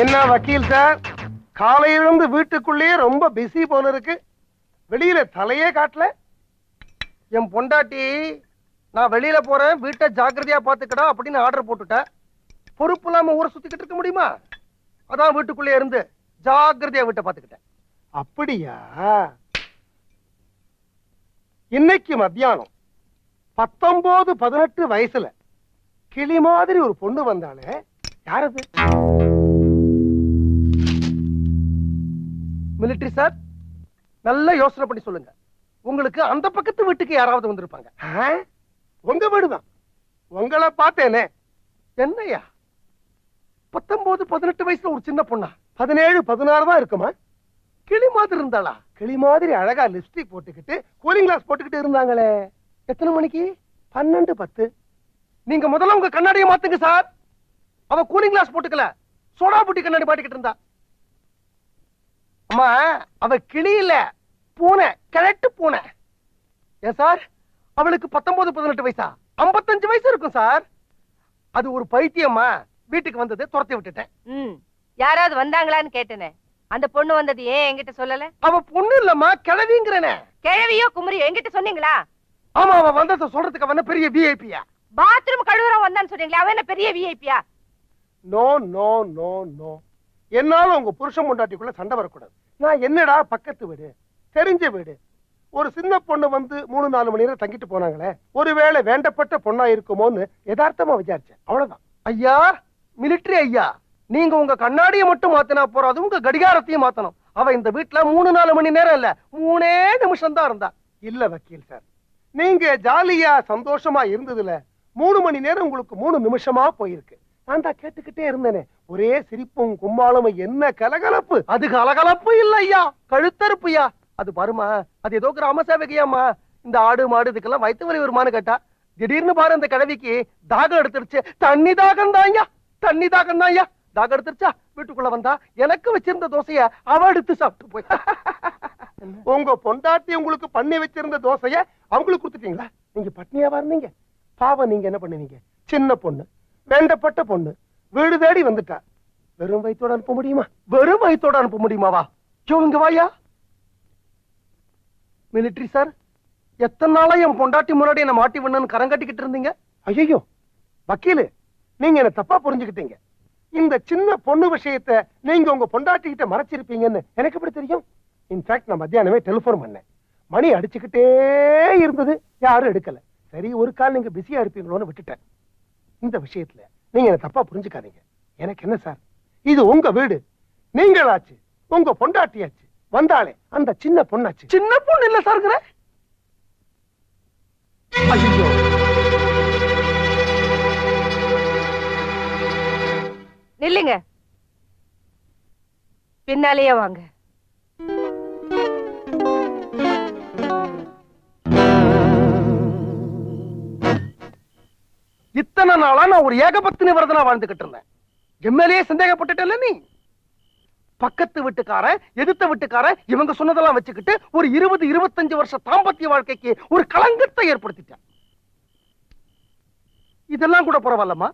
என்ன வக்கீல் சார்? காலையிலிருந்து வீட்டுக்குள்ளேயே ரொம்ப பிஸி போல இருக்கு. வெளியில தலையே காட்டல. என் பொண்டாட்டி நான் வெளியில போறேன் வீட்டை ஜாக்கிரதையா பாத்துக்கடா அப்படின்னு ஆர்டர் போட்டுட்டேன் பொறுப்பு இல்லாம ஊரை சுத்திக்கிட்டு இருக்க முடியுமா? அதான் வீட்டுக்குள்ளே இருந்து ஜாக்கிரதையா வீட்டை பாத்துக்கிட்டேன் அப்படியா? இன்னைக்கு மத்தியானம் பத்தொன்பது பதினெட்டு வயசுல கிளி மாதிரி ஒரு பொண்ணு வந்தாலே யாரது மிலிட்டரி சார் நல்லா யோசனை பண்ணி சொல்லுங்க. உங்களுக்கு அந்த பக்கத்து வீட்டுக்கு யாராவது வந்திருப்பாங்க? உங்க வீடுதான். உங்களை பார்த்தேனே. என்னையா? பத்தொன்பது பதினெட்டு வயசுல ஒரு சின்ன பொண்ணா? பதினேழு பதினாறு தான் இருக்குமா? கிளி மாதிரி இருந்தாளா? கிளி மாதிரி அழகா லிப்ஸ்டிக் போட்டுக்கிட்டு கூலிங் கிளாஸ் போட்டுக்கிட்டு இருந்தாங்களே. எத்தனை மணிக்கு? பன்னெண்டு பத்து. நீங்க முதல்ல உங்க கண்ணாடியை மாத்துங்க சார் அவ கூலிங் கிளாஸ் போட்டுக்கல. சோடா புட்டி கண்ணாடி மாட்டிக்கிட்டு இருந்தா. அம்மா அவ கிளி இல்ல பூனை கிழட்டு பூனை. ஏன் சார்? அவளுக்கு பத்தொன்பது பதினெட்டு வயசா? ஐம்பத்தஞ்சு வயசு இருக்கும் சார். அது ஒரு பைத்தியம்மா. வீட்டுக்கு வந்தது துரத்தி விட்டுட்டேன். ம். யாராவது வந்தாங்களான்னு கேட்டேனே. அந்த பொண்ணு வந்தது ஏன் என்கிட்ட சொல்லல? அவ பொண்ணு இல்லம்மா கிளவிங்கிறனே கிழவியோ குமரியோ என்கிட்ட சொன்னீங்களா? ஆமா அவ வந்ததை சொல்றதுக்கு அவன பெரிய விஐபியா பாத்ரூம் கழுவுறோம் வந்தான்னு சொன்னீங்களா அவன் என்ன பெரிய விஐபியா நோ நோ நோ நோ. என்னால உங்க புருஷன் முண்டாட்டிக்குள்ள சண்டை வரக்கூடாது. நான் என்னடா பக்கத்து வீடு? தெரிஞ்ச வீடு. ஒரு சின்ன பொண்ணு வந்து மூணு நாலு மணி நேரம் தங்கிட்டு போனாங்களே ஒருவேளை வேண்டப்பட்ட பொண்ணா இருக்குமோன்னு யதார்த்தமா விசாரிச்சேன். அவ்வளவுதான். ஐயா மிலிட்டரி ஐயா நீங்க உங்க கண்ணாடியை மட்டும் மாத்தினா போறாது உங்க கடிகாரத்தையும் மாத்தணும். அவ இந்த வீட்டுல மூணு நாலு மணி நேரம் இல்ல மூணே நிமிஷம் தான் இருந்தா. இல்ல வக்கீல் சார் நீங்க ஜாலியா சந்தோஷமா இருந்ததுல மூணு மணி நேரம் உங்களுக்கு மூணு நிமிஷமா போயிருக்கு. நான் தான் கேட்டுக்கிட்டே இருந்தேனே. ஒரே சிரிப்பும் கும்மாளும் என்ன கலகலப்பு? அது கலகலப்பு இல்ல ஐயா. கழுத்தறுப்புயா? அது பாருமா அது ஏதோ கிராம சேவகையாமா இந்த ஆடு மாடு இதுக்கெல்லாம் வயிற்று வலி வருமானு கேட்டா திடீர்னு பாரு அந்த கிழவிக்கு தாகம் எடுத்துருச்சு. தண்ணி தாகம் தான் ஐயா. தண்ணி தாகம் தான் ஐயா. தாகம் எடுத்துருச்சா? வீட்டுக்குள்ள வந்தா எனக்கு வச்சிருந்த தோசைய அவ எடுத்து சாப்பிட்டு போய் உங்க பொண்டாட்டி உங்களுக்கு பண்ணி வச்சிருந்த தோசைய அவங்களுக்கு கொடுத்துட்டீங்களா? நீங்க பட்னியாவா இருந்தீங்க. பாவம் நீங்க என்ன பண்ணுவீங்க? சின்ன பொண்ணு. வேண்டப்பட்ட பொண்ணு. வீடு தேடி வந்துட்டா. வெறும் வயிற்றோட அனுப்ப முடியுமா? வெறும் வயிற்றோட அனுப்ப முடியுமாவா? யோ இங்க வாயா. மிலிட்டரி சார் எத்தனை நாளா என் பொண்டாட்டி முன்னாடி என்ன மாட்டி விடணும்னு கரங்கட்டிக்கிட்டு இருந்தீங்க? ஐயோ வக்கீலு நீங்க என்ன தப்பா புரிஞ்சுக்கிட்டீங்க. இந்த சின்ன பொண்ணு விஷயத்தை நீங்க உங்க பொண்டாட்டி கிட்ட மறைச்சிருப்பீங்கன்னு எனக்கு எப்படி தெரியும்? இன்ஃபேக்ட் நான் மத்தியானமே டெலிஃபோன் பண்ணேன். மணி அடிச்சுக்கிட்டே இருந்தது. யாரும் எடுக்கல. சரி ஒரு கால் நீங்க பிஸியா இருப்பீங்களோன்னு விட்டுட்டேன். இந்த விஷயத்துல நீங்க என்ன தப்பா புரிஞ்சுக்காதீங்க. எனக்கு என்ன சார்? இது உங்க வீடு. நீங்களாச்சு. உங்க பொண்டாட்டியாச்சு. வந்தாலே அந்த சின்ன பொண்ணாச்சு. சின்ன பொண்ணு இல்ல சார்ங்கிற நில்லுங்க. பின்னாலேயே வாங்க. இத்தனை நாளா நான் ஒரு ஏகபத்தினி விரதனா வாழ்ந்துகிட்டு இருந்தேன். எம்எல்ஏ சந்தேகப்பட்டுட்டல நீ? பக்கத்து வீட்டுக்காரன் எதிர்த்த வீட்டுக்காரன் இவங்க சொன்னதெல்லாம் வச்சுக்கிட்டு ஒரு இருபது இருபத்தஞ்சு வருஷ தாம்பத்திய வாழ்க்கைக்கு ஒரு களங்கத்தை ஏற்படுத்திட்டேன். இதெல்லாம் கூட பரவாயில்லம்மா.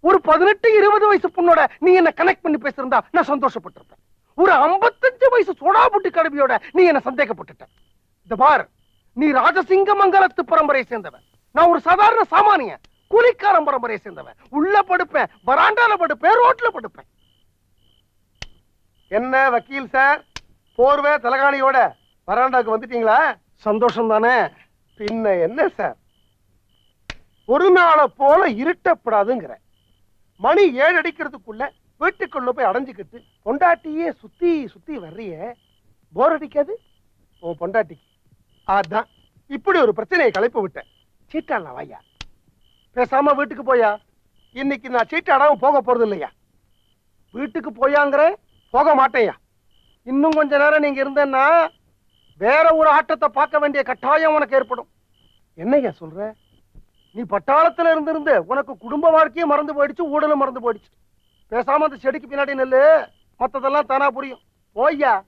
ஒரு பதினெட்டு இருபது வயசு பொண்ணோட நீ என்ன கனெக்ட் பண்ணி பேசியிருந்தா நான் சந்தோஷப்பட்டிருப்பேன். ஒரு 55 வயசு சோடாபுட்டி கடவியோட நீ என்ன சந்தேகப்பட்டுட்ட. இந்த பார் நீ ராஜசிங்க மங்கலத்து பரம்பரையை சேர்ந்தவன். நான் ஒரு சாதாரண சாமானியன். கூலிக்கார பரம்பரையை சேர்ந்தவன். உள்ள படுப்பேன் பராண்டால படுப்பேன் ரோட்ல படுப்பேன். என்ன வக்கீல் சார்? போர்வை தலகாணியோட பராண்டாக்கு வந்துட்டீங்களா? சந்தோஷம் தானே பின்ன என்ன சார்? ஒரு நாளை போல இருட்டப்படாதுங்கிற மணி ஏழு அடிக்கிறதுக்குள்ள வீட்டுக்குள்ள போய் அடைஞ்சுக்கிட்டு பொண்டாட்டியே சுத்தி சுத்தி வர்றிய போர் அடிக்காது? உன் பொண்டாட்டிக்கு. அதான். இப்படி ஒரு பிரச்சனையை கலைப்பு விட்டேன். சீட்டாடலாம் வாயா? பேசாம வீட்டுக்கு போயா? இன்னைக்கு நான் சீட்டாடாம போக போறது இல்லையா? வீட்டுக்கு போயாங்கிறேன் போக மாட்டேயா? இன்னும் கொஞ்ச நேரம் நீங்க இருந்தேன்னா வேற ஒரு ஆட்டத்தை பார்க்க வேண்டிய கட்டாயம் உனக்கு ஏற்படும். என்னய்யா சொல்ற? நீ பட்டாளத்துல இருந்திருந்து உனக்கு குடும்ப வாழ்க்கையே மறந்து போயிடுச்சு ஊடலும் மறந்து போயிடுச்சு. பேசாம அந்த செடிக்கு பின்னாடி நெல்லு. மத்ததெல்லாம் தானா புரியும். போய்யா.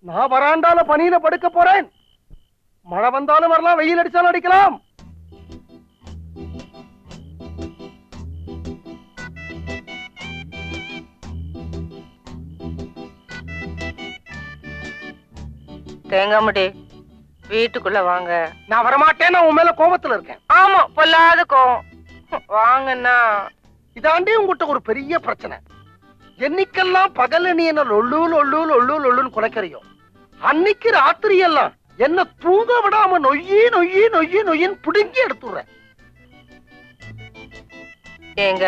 நான் வராண்டால பனியில படுக்க போறேன். மழை வந்தாலும் வரலாம் வெயில் அடிச்சாலும் அடிக்கலாம். தேங்காய் முடி வீட்டுக்குள்ள வாங்க. நான் வரமாட்டேன் நான் உன் மேல கோபத்துல இருக்கேன். ஆமா பொல்லாத கோவம். வாங்கண்ணா இதாண்டே உங்ககிட்ட ஒரு பெரிய பிரச்சனை. என்னைக்கெல்லாம் பகல்ல நீ என்ன லொல்லு லொல்லு லொல்லு லொல்லுன்னு குலைக்கறியோ அன்னைக்கு ராத்திரி எல்லாம் என்ன தூங்க விடாம நொய்யி நொய்யி நொய்யி நொய்யின்னு புடுங்கி எடுத்துடுறேன். ஏங்க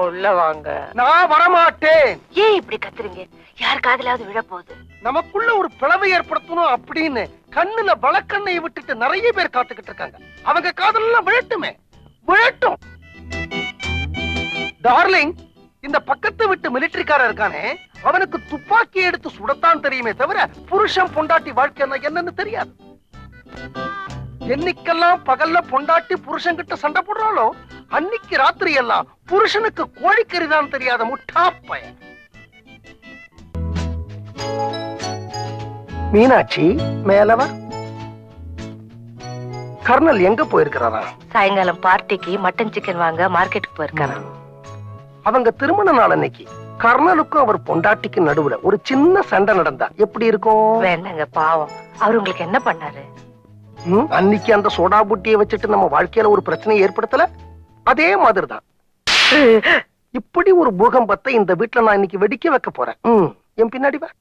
உள்ள வாங்க. நான் வரமாட்டேன். ஏன் இப்படி கத்துறீங்க? யார் காதலாவது விழ நமக்குள்ள ஒரு பிளவை ஏற்படுத்தணும் அப்படின்னு கண்ணுல வழக்கண்ணை விட்டுட்டு நிறைய பேர் காத்துக்கிட்டு இருக்காங்க. அவங்க காதலெல்லாம் விழட்டுமே. விழட்டும். டார்லிங் இந்த பக்கத்தை விட்டு மிலிட்டரிக்காரர் இருக்கானே அவனுக்கு துப்பாக்கி எடுத்து சுடத்தான் தெரியுமே தவிர புருஷன் பொண்டாட்டி வாழ்க்கை என்னன்னு தெரியாது. என்னைக்கெல்லாம் பகல்ல பொண்டாட்டி புருஷன் கிட்ட சண்டை போடுறாளோ அன்னைக்கு ராத்திரி எல்லாம் புருஷனுக்கு கோழிக்கறி தான் தெரியாத முட்டா பையன். மீனாட்சி மேலவா? கர்னல் எங்க போயிருக்கிறாரா? சாயங்காலம் பார்ட்டிக்கு மட்டன் சிக்கன் வாங்க மார்க்கெட்டுக்கு போயிருக்காரு? அவங்க திருமண நாள் அன்னைக்கு கர்னலுக்கும் அவர் பொண்டாட்டிக்கு நடுவுல ஒரு சின்ன சண்டை நடந்தா எப்படி இருக்கும்? வேண்டாங்க பாவம். அவர் உங்களுக்கு என்ன பண்ணாரு? ம், அன்னைக்கு அந்த சோடா புட்டியை வச்சுட்டு நம்ம வாழ்க்கையில ஒரு பிரச்சனை ஏற்படுத்தல? அதே மாதிரிதான். இப்படி ஒரு பூகம்பத்தை இந்த வீட்டுல நான் இன்னைக்கு வெடிக்க வைக்க போறேன். ம், என் பின்னாடி வா ம்.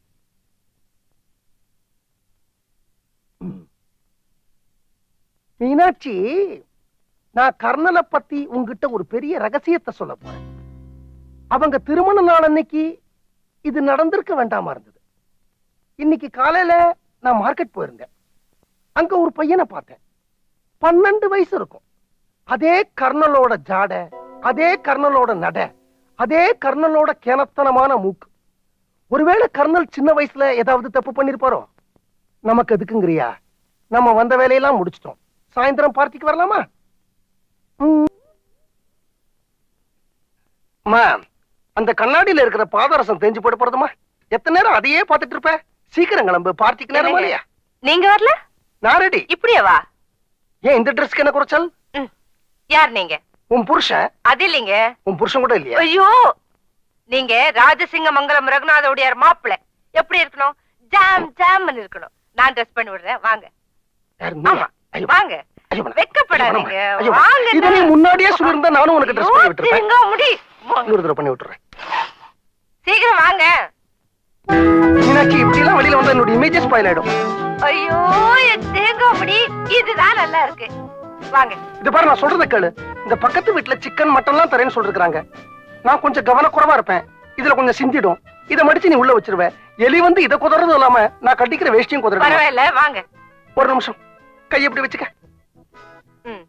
மீனாட்சி நான் கர்னலை பத்தி உங்ககிட்ட ஒரு பெரிய ரகசியத்தை சொல்ல போறேன். அவங்க திருமண நாள் அன்னைக்கு இது நடந்திருக்க வேண்டாமா இருந்தது. இன்னைக்கு காலையில நான் மார்க்கெட் போயிருந்தேன். அங்க ஒரு பையனை பார்த்தேன். பன்னெண்டு வயசு இருக்கும். அதே கர்ணலோட ஜாட அதே கர்ணலோட நட அதே கர்ணலோட கேனத்தனமான மூக்கு. ஒருவேளை கர்னல் சின்ன வயசுல ஏதாவது தப்பு பண்ணிருப்பாரோ? நமக்கு எதுக்குங்கிறியா? நம்ம வந்த வேலையெல்லாம் முடிச்சிட்டோம். சாயந்தரம் பார்ட்டிக்கு வரலாமா? அந்த கண்ணாடியில இருக்கிற பாதரசம் தேஞ்சு போட போறதுமா? எத்தனை நேரம் அதையே பார்த்துட்டு இருப்ப? சீக்கிரம் கிளம்பு பார்ட்டிக்கு நேரம்? இல்லையா? நீங்க வரல? நான் ரெடி இப்படியே வா. ஏன் இந்த ட்ரெஸ்க்கு என்ன குறைச்சல்? யார் நீங்க? உன் புருஷன். அது இல்லைங்க. உன் புருஷன் கூட இல்லையா? ஐயோ! நீங்க ராஜசிங்க மங்கலம் ரகுநாத உடையார் மாப்பிள்ளை எப்படி இருக்கணும்? ஜாம் ஜாம்னு இருக்கணும். நான் ட்ரெஸ் பண்ணி விடுறேன். வாங்க. வாங்க. வெக்கப்படாதீங்க. வாங்க இதை நீ முன்னாடியே சொல்லியிருந்தா நானும் உனக்கு ட்ரெஸ் பண்ணி விட்டுருப்பேன். முடி. இன்னொரு தடவை பண்ணி விட்டுறேன். சீக்கிரம் வாங்க. மீனாட்சி இப்படி எல்லாம் வெளியில வந்தா என்னோட இமேஜஸ் ஸ்பாயில் ஆயிடும். ஐயோ தேங்காய் முடி. இதுதான் நல்லா இருக்கு. வாங்க. இது பாரு நான் சொல்றத கேளு. இந்த பக்கத்து வீட்டுல சிக்கன் மட்டன் எல்லாம் தரேன்னு சொல்லிருக்காங்க நான் கொஞ்சம் கவனக்குறைவா இருப்பேன். இதுல கொஞ்சம் சிந்திடும். இதை மடிச்சு நீ உள்ள வச்சிருவ. எலி வந்து இதை குதறதும் இல்லாம நான் கட்டிக்கிற வேஷ்டியும் பரவாயில்ல வாங்க. ஒரு நிமிஷம். கை எப்படி வச்சுக்க. ம்.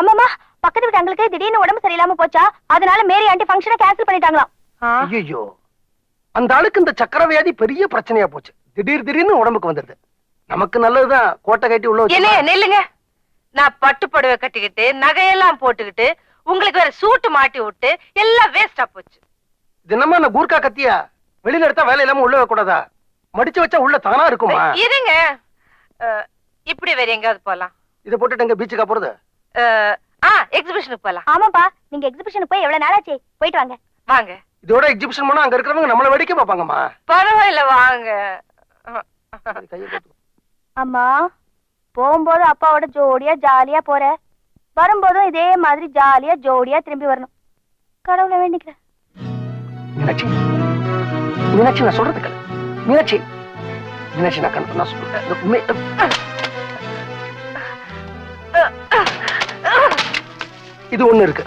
அம்மாமா பக்கத்து வீட்டு அங்களுக்கு திடீர்னு உடம்பு சரியில்லாம போச்சா? அதனால மேரி ஆண்டி ஃபங்க்ஷனை கேன்சல் பண்ணிட்டாங்களாம். ஆ, ஐயோ அந்த ஆளுக்கு இந்த சக்கர வியாதி பெரிய பிரச்சனையா போச்சு. திடீர் திடீர்னு உடம்புக்கு வந்துடுது நமக்கு நல்லதுதான். கோட்டை கட்டி உள்ள நில்லுங்க. நான் பட்டு புடவை கட்டிக்கிட்டு நகையெல்லாம் போட்டுக்கிட்டு உங்களுக்கு வேற சூட்டு மாட்டி விட்டு எல்லாம் வேஸ்டா போச்சு. தினமா நான் கூர்க்கா கத்தியா? வெளியில எடுத்தா வேலை இல்லாம உள்ள கூடாதா மடிச்சு வச்சா உள்ள தானா இருக்குமா? இருங்க. இப்படி வேற எங்கேயாவது போலாம். இதை போட்டுட்டு எங்க பீச்சுக்கா போறது? ஆ எக்ஸிபிஷனுக்கு போலாம். ஆமாப்பா நீங்க எக்ஸிபிஷனுக்கு போய் எவ்வளவு நாளாச்சு? போயிட்டு வாங்க. வாங்க. இதோட எக்ஸிபிஷன் போனா அங்க இருக்கிறவங்க நம்மள வேடிக்கை பார்ப்பாங்கம்மா. பரவாயில்ல வாங்க. அம்மா போகும்போது அப்பாவோட ஜோடியா ஜாலியா போற. வரும்போதும் இதே மாதிரி ஜாலியா ஜோடியா திரும்பி வரணும். கடவுளை வேண்டிக்கிறேன். மீனாட்சி நான் சொல்றது கேளு. மீனாட்சி மீனாட்சி நான் கணக்கு நான் சொல்றேன். இது ஒண்ணு இருக்கு.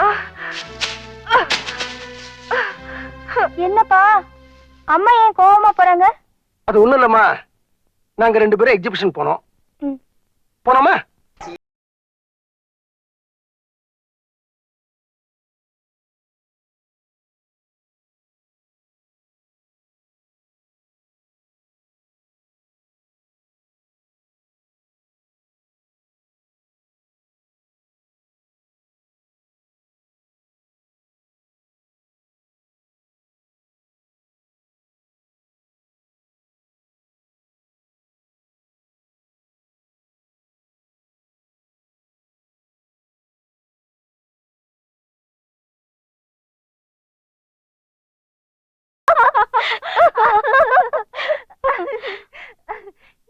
என்னப்பா? அம்மா ஏன் கோவமா போறாங்க? அது ஒண்ணு இல்லம்மா. நாங்க ரெண்டு பேரும் எக்ஸிபிஷன் போனோம். போனோமா?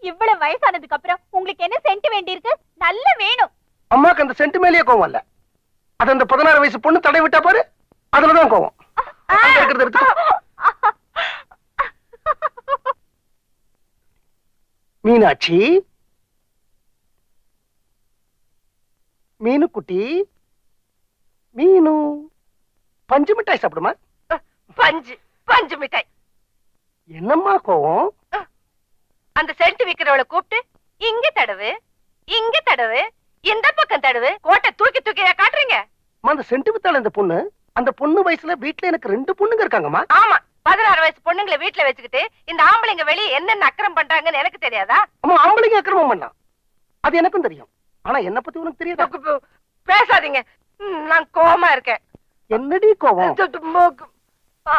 இவ்வளவு வயசானதுக்கு அப்புறம் உங்களுக்கு என்ன சென்ட் வேண்டியிருக்கு நல்ல வேணும். அம்மாக்கு அந்த சென்ட் மேலேயே கோவம் இல்ல. அது அந்த பதினாறு வயசு பொண்ணு தடை விட்டா பாரு அதுலதான் கோவம். மீனாட்சி. மீனு குட்டி மீனு. பஞ்சு மிட்டாய் சாப்பிடுமா பஞ்சு பஞ்சு மிட்டாய் என்னம்மா கோவம்? அந்த சென்ட் விக்கிறவளை கூப்பிட்டு இங்க தடவு இங்க தடவு இந்த பக்கம் தடவு கோட்டை தூக்கி தூக்கி காட்டுறீங்க? அந்த சென்ட் வித்தாள் இந்த பொண்ணு அந்த பொண்ணு வயசுல வீட்டுல எனக்கு ரெண்டு பொண்ணுங்க இருக்காங்கம்மா. ஆமா பதினாறு வயசு பொண்ணுங்களை வீட்டுல வச்சுக்கிட்டு இந்த ஆம்பளைங்க வெளியே என்னென்ன அக்கிரம் பண்றாங்கன்னு எனக்கு தெரியாதா? அம்மா ஆம்பளைங்க அக்கிரமம் பண்ணலாம் அது எனக்கும் தெரியும். ஆனா என்ன பத்தி உனக்கு தெரியாதா? பேசாதீங்க. நான் கோவமா இருக்கேன். என்னடி கோவம். ஆ.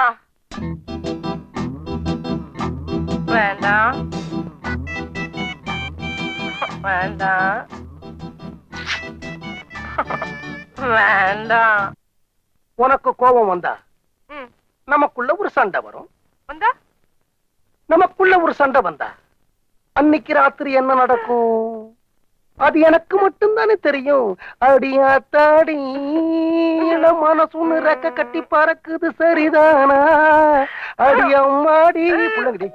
வேண்டாம். வேண்டாம். உனக்கு கோபம் வந்தா? நமக்குள்ள ஒரு சண்டை வரும். வந்தா? நமக்குள்ள ஒரு சண்டை வந்தா? அன்னைக்கு ராத்திரி என்ன நடக்கும்? அது எனக்கு மட்டும்தானே தெரியும். அடியாத்தாடி இளம் மனசுன்னு ரெக்க கட்டி பறக்குது சரிதானா? அடியம்மாடி புள்ளங்கடி.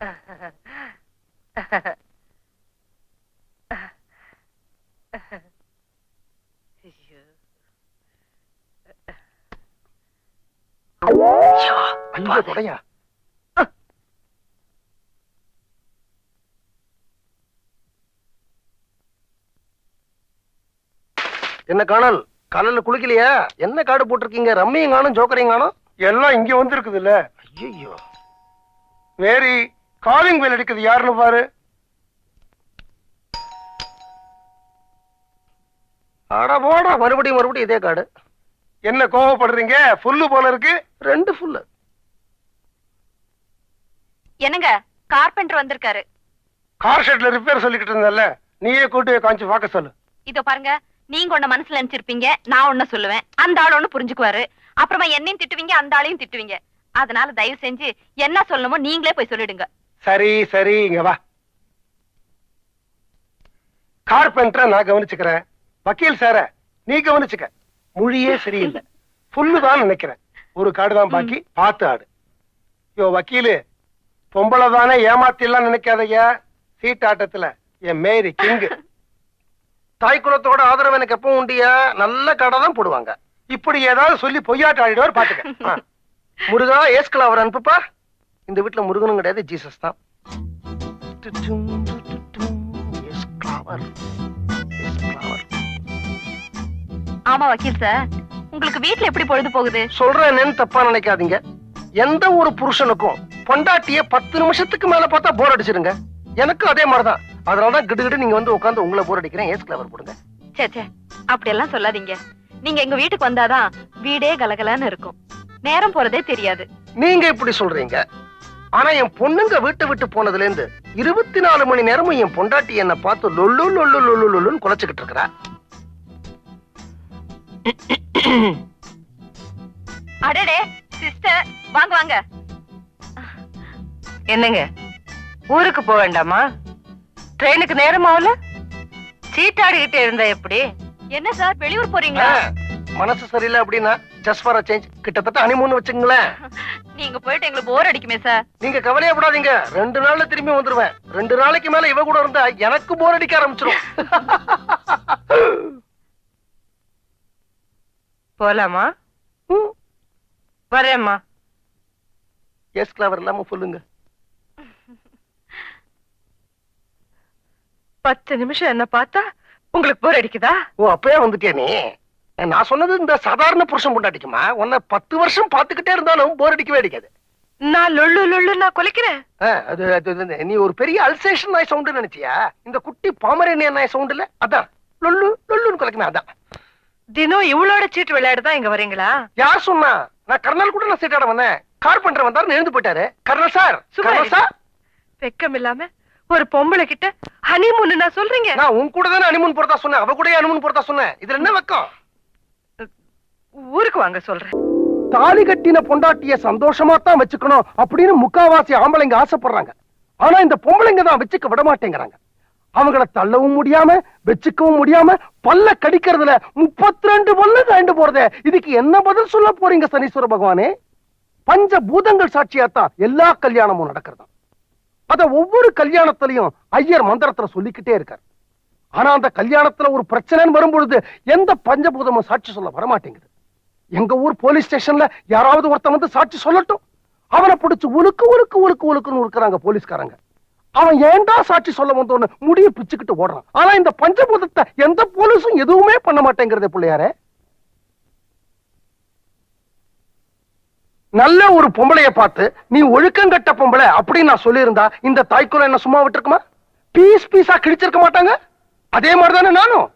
தொடையா? என்ன காணல்? காலையில குளிக்கலையா? என்ன காடு போட்டிருக்கீங்க? ரம்மியும் காணும் ஜோக்கரையும் காணும்? எல்லாம் இங்க வந்திருக்குது இல்ல ஐயோ மேரி காலிங் பெல் அடிக்குது யாருன்னு பாரு. ஆடா போடா மறுபடியும் மறுபடியும் இதே காடு என்ன கோவப்படுறீங்க? புல்லு போல இருக்கு. ரெண்டு ஃபுல்லு என்னங்க கார்பெண்டர் வந்திருக்காரு. கார் ஷெட்ல ரிப்பேர் சொல்லிக்கிட்டு இருந்தல்ல நீயே கூட்டி காமிச்சு பார்க்க சொல்லு. இதோ பாருங்க நீங்க ஒண்ணு மனசுல நினைச்சிருப்பீங்க நான் ஒண்ணு சொல்லுவேன். அந்த ஆள் ஒண்ணு புரிஞ்சுக்குவாரு. அப்புறமா என்னையும் திட்டுவீங்க அந்த ஆளையும் திட்டுவீங்க. அதனால தயவு செஞ்சு என்ன சொல்லணுமோ நீங்களே போய் சொல்லிடுங்க. சரி சரி இங்க வா. கார்பெண்டரை நான் கவனிச்சுக்கிறேன். வக்கீல் சார நீ கவனிச்சுக்க. மொழியே சரியில்லை. புல்லு தான் நினைக்கிறேன். ஒரு காடு தான் பாக்கி பார்த்து ஆடு. யோ வக்கீலு பொம்பளை தானே ஏமாத்திடலாம் நினைக்காதய்யா சீட்டாட்டத்துல என் மேரி கிங்கு. தாய் குலத்தோட ஆதரவு எனக்கு எப்பவும் உண்டியா? நல்ல கடை தான் போடுவாங்க. இப்படி ஏதாவது சொல்லி பொய்யாட்ட ஆடிடுவார் பாத்துக்க. முருகா ஏஸ்கலா அவர் அனுப்புப்பா. இந்த வீட்டுல முருகனும் கிடையாது ஜீசஸ் தான். ஆமா வக்கீல் சார் உங்களுக்கு வீட்ல எப்படி பொழுது போகுது? சொல்றேன் என்னன்னு தப்பா நினைக்காதீங்க. எந்த ஒரு புருஷனுக்கும் பொண்டாட்டிய பத்து நிமிஷத்துக்கு மேல பார்த்தா போர் அடிச்சிருங்க. எனக்கும் அதே மாதிரிதான். அதனாலதான் கிடுகிடு நீங்க வந்து உட்காந்து உங்களை போர் அடிக்கிறேன். ஏஸ் கிளவர் போடுங்க. சே சே அப்படியெல்லாம் சொல்லாதீங்க. நீங்க எங்க வீட்டுக்கு வந்தாதான் வீடே கலகலன்னு இருக்கும். நேரம் போறதே தெரியாது. நீங்க இப்படி சொல்றீங்க. ஆனா என் பொண்ணுங்க வீட்டை விட்டு போனதுல இருந்து இருபத்தி நாலு மணி நேரமும் என் பொண்டாட்டி என்ன பார்த்து லொல்லு லொல்லு லொல்லு லொல்லுன்னு குலைச்சுக்கிட்டு இருக்கிறா. அடடே சிஸ்டர் வாங்க வாங்க. என்னங்க? ஊருக்கு போக வேண்டாமா? ட்ரெயினுக்கு நேரம் ஆகல? சீட்டாடிக்கிட்டு இருந்தா எப்படி? என்ன சார் வெளியூர் போறீங்களா? மனசு சரியில்லை அப்படின்னா ஜஸ்ட் ஃபார் சேஞ்ச் கிட்டத்தட்ட ஹனிமூன் வச்சுங்களேன் நீங்க போயிட்டு எங்களுக்கு போர் அடிக்குமே சார் நீங்க கவலையப்படாதீங்க ரெண்டு நாள்ல திரும்பி வந்துருவேன். ரெண்டு நாளைக்கு மேல இவ கூட இருந்தா எனக்கு போர் அடிக்க ஆரம்பிச்சிடும் போலாமா? வரேம்மா. எஸ் கிளவர் இல்லாம சொல்லுங்க. பத்து நிமிஷம் என்ன பார்த்தா உங்களுக்கு போர் அடிக்குதா? ஓ அப்பவே வந்துட்டே நீ? நான் சொன்னது இந்த சாதாரண புருஷன் பொண்டாட்டிக்குமா? உன்னை பத்து வருஷம் பாத்துக்கிட்டே இருந்தாலும் போர் அடிக்கவே அடிக்காது. நான் லொள்ளு லொள்ளு நான் குலைக்கிறேன். அது அது- நீ ஒரு பெரிய அல்சேஷன் நாய் சவுண்ட் நினைச்சியா? இந்த குட்டி பாமரேனியன் நாய் சவுண்ட் இல்ல அதான். லொல்லு லொல்லுன்னு குலைக்குமே அதான். தினம் இவளோட சீட்டு விளையாட தான் இங்க வரீங்களா? யார் சொன்னா? நான் கர்னல் கூட நான் சீட்டாட வந்தேன். கார் பண்ற வந்தாரு எழுந்து போயிட்டாரு. Colonel sir colonel. சார். வெக்கம் இல்லாம ஒரு பொம்பளை கிட்ட ஹனிமூன் நான் சொல்றீங்க. நான் உன் கூட தானே அனிமூன் போறதா சொன்னேன். அவ கூட அனிமூன் போறதா சொன்னேன். இதுல என்ன வெக்கம்? ஊருக்கு வாங்க சொல்றேன். தாலி கட்டின பொண்டாட்டிய சந்தோஷமா தான் வச்சுக்கணும் அப்படின்னு முக்காவாசி ஆம்பளைங்க ஆசைப்படுறாங்க. ஆனா இந்த பொம்பளைங்க தான் வச்சுக்க விட மாட்டேங்கிறாங்க. அவங்கள தள்ளவும் முடியாம வச்சுக்கவும் முடியாம பல்ல கடிக்கிறதுல முப்பத்தி ரெண்டு பல்ல கண்டு போறதே. இதுக்கு என்ன பதில் சொல்ல போறீங்க சனீஸ்வர பகவானே? பஞ்ச பூதங்கள் சாட்சியாத்தான் எல்லா கல்யாணமும் நடக்கிறது அத ஒவ்வொரு கல்யாணத்திலையும் ஐயர் மந்திரத்துல சொல்லிக்கிட்டே இருக்கார். ஆனா அந்த கல்யாணத்துல ஒரு பிரச்சனைன்னு வரும்பொழுது எந்த பஞ்சபூதமும் சாட்சி சொல்ல வரமாட்டேங்குது. எங்க ஊர் போலீஸ் ஸ்டேஷன்ல யாராவது ஒருத்தன் வந்து சாட்சி சொல்லட்டும். அவனை பிடிச்சு உழுக்கு உலுக்கு உலுக்கு உழுக்குன்னு இருக்கிறாங்க போலீஸ்காரங்க. அவன் ஏன்டா சாட்சி சொல்ல வந்தோன்னு முடிய பிச்சுக்கிட்டு ஓடுறான். ஆனா இந்த பஞ்சபூதத்தை எந்த போலீஸும் எதுவுமே பண்ண மாட்டேங்கிறதே பிள்ளையாரே. நல்ல ஒரு பொம்பளைய பார்த்து நீ ஒழுக்கங்கட்ட பொம்பளை அப்படின்னு நான் சொல்லியிருந்தா இந்த தாய்க்குள்ள என்ன சும்மா விட்டுருக்குமா? பீஸ் பீஸா கிழிச்சிருக்க மாட்டாங்க? அதே மாதிரிதானே நானும்.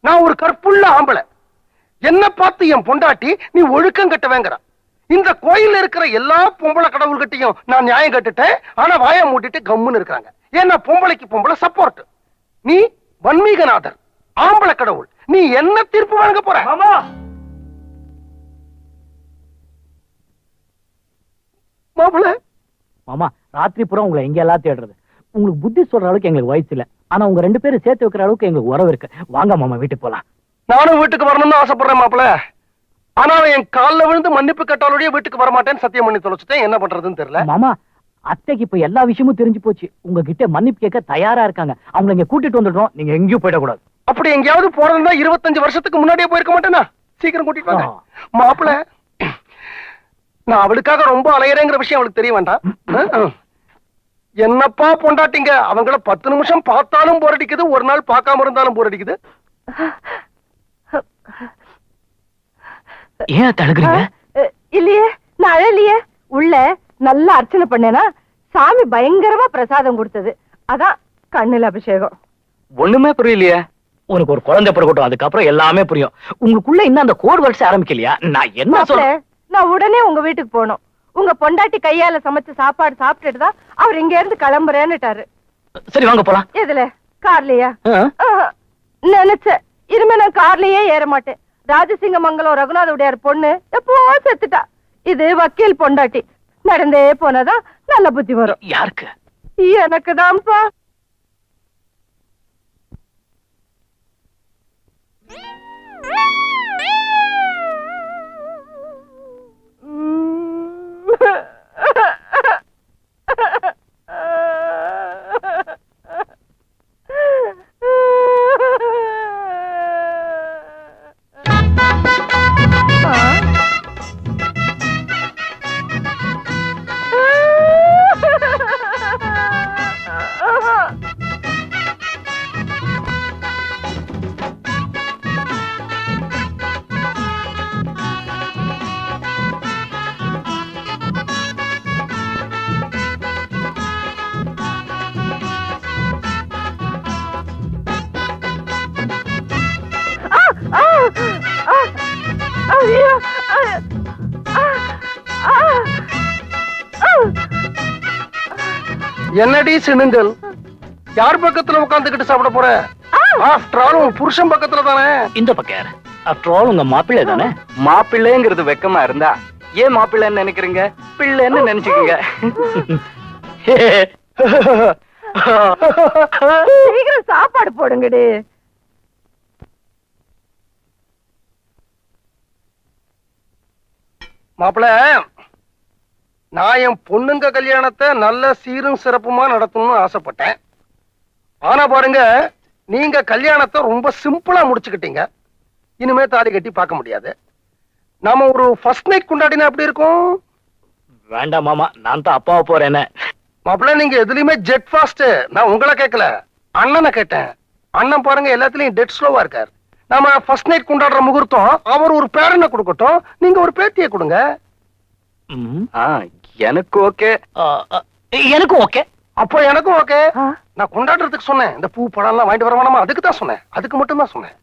நான் ஒரு கற்புள்ள ஆம்பளை. என்ன பார்த்து என் பொண்டாட்டி நீ ஒழுக்கம் கட்டவேங்கிற. இந்த கோயில்ல இருக்கிற எல்லா பொம்பளை கடவுள்கிட்டையும் நான் நியாயம் கட்டுட்டேன். ஆனா வாயை மூட்டிட்டு கம்முன்னு இருக்கிறாங்க ஏன்னா பொம்பளைக்கு பொம்பளை சப்போர்ட் நீ வன்மீகநாதர் ஆம்பளை கடவுள். நீ என்ன தீர்ப்பு வழங்க போற? மாப்பிள்ள மாமா ராத்திரி பூரா உங்களை எங்க எல்லாம் தேடுறது. உங்களுக்கு புத்தி சொல்ற அளவுக்கு எங்களுக்கு வயசு இல்ல. ஆனா உங்க ரெண்டு பேரும் சேர்த்து வைக்கிற அளவுக்கு எங்களுக்கு உறவு இருக்கு. வாங்க மாமா வீட்டுக்கு போலாம். நானும் வீட்டுக்கு வரணும்னு ஆசைப்படுறேன் மாப்பிள ஆனா என் கால்ல விழுந்து மன்னிப்பு கட்டாலோடய வீட்டுக்கு வர மாட்டேன்னு சத்தியம் பண்ணி தொலைச்சிட்டேன். என்ன பண்றதுன்னு தெரியல. மாமா அத்தைக்கு இப்ப எல்லா விஷயமும் தெரிஞ்சு போச்சு. உங்ககிட்ட மன்னிப்பு கேட்க தயாரா இருக்காங்க. அவங்களை இங்க கூட்டிட்டு வந்துடுறோம். நீங்க எங்கேயும் போயிடக்கூடாது. அப்படி எங்கேயாவது போறதுன்னா இருபத்தஞ்சு வருஷத்துக்கு முன்னாடியே போயிருக்க மாட்டேனா? சீக்கிரம் கூட்டிட்டு வாங்க. ஆ. மாப்பிள நான் அவளுக்காக ரொம்ப அலையறேங்கிற விஷயம் அவளுக்கு தெரிய வேண்டாம்? என்னப்பா பொண்டாட்டிங்க? அவங்கள பத்து நிமிஷம் பார்த்தாலும் போர் அடிக்குது ஒரு நாள் பார்க்காம இருந்தாலும் போர் அடிக்குது. ஏன் தடுக்கிறீங்க அஹ், இல்லையே நான் அழலையே. உள்ள நல்லா அர்ச்சனை பண்ணேனா சாமி பயங்கரமா பிரசாதம் கொடுத்தது. அதான் கண்ணுல அபிஷேகம். ஒண்ணுமே புரியலையே. உனக்கு ஒரு குழந்தை பிறக்கட்டும் அதுக்கப்புறம் எல்லாமே புரியும். உங்களுக்குள்ள இன்னும் அந்த கோர் வருஷம் ஆரம்பிக்கலையா? நான் என்ன சொல்றேன் நான் உடனே உங்க வீட்டுக்கு போகணும். உங்க பொண்டாட்டி கையால சமைச்ச சாப்பாடு சாப்பிட்டுட்டு தான் அவர் இங்க இருந்து கிளம்புறேன்னுட்டாரு. சரி வாங்க போலாம். எதுல? கார்லயா? நினைச்சேன். இனிமே நான் கார்லயே ஏற மாட்டேன். ராஜசிங்க மங்கலம் ரகுநாத உடையார் பொண்ணு எப்போ செத்துட்டா இது வக்கீல் பொண்டாட்டி. நடந்தே போனாதான் நல்ல புத்தி வரும். யாருக்கு? எனக்கு தான்ப்பா ஐயோ! என்னடி சினுங்கல் யார் பக்கத்துல உட்காந்துக்கிட்டு சாப்பிட போற? ஆஃப்டர் ஆல் உன் புருஷன் பக்கத்துல தானே? இந்த பக்கம் ஆஃப்டர் ஆல் உங்க மாப்பிள்ளை தானே? மாப்பிள்ளைங்கிறது வெக்கமா இருந்தா ஏன் மாப்பிள்ளைன்னு நினைக்கிறீங்க? பிள்ளைன்னு நினைச்சுக்கோங்க. சீக்கிரம் சாப்பாடு போடுங்கடி. மாப்பிள நான் என் பொண்ணுங்க கல்யாணத்தை நல்ல சீரும் சிறப்புமா நடத்தணும்னு ஆசைப்பட்டேன். ஆனா பாருங்க நீங்க கல்யாணத்தை ரொம்ப சிம்பிளா முடிச்சுக்கிட்டீங்க. இனிமே தாலி கட்டி பார்க்க முடியாது. நாம ஒரு ஃபர்ஸ்ட் நைட் கொண்டாடினா எப்படி இருக்கும்? வேண்டாம் மாமா நான் தான் அப்பாவை போறேன்னு. மாப்பிள்ள நீங்க எதுலயுமே ஜெட் ஃபாஸ்ட் நான் உங்களை கேட்கல. அண்ணனை கேட்டேன். அண்ணன் பாருங்க எல்லாத்துலயும் டெட் ஸ்லோவா இருக்கார். நாம ஃபர்ஸ்ட் நைட் கொண்டாடுற முகூர்த்தம் அவர் ஒரு பேரனை கொடுக்கட்டும் நீங்க ஒரு பேத்தியை கொடுங்க. எனக்கு ஓகே. எனக்கும் ஓகே. அப்போ எனக்கும் ஓகே. நான் கொண்டாடுறதுக்கு சொன்னேன். இந்த பூ பழம் எல்லாம் வாங்கிட்டு வர வேணாமா? அதுக்கு தான் சொன்னேன். அதுக்கு மட்டும் தான் சொன்னேன்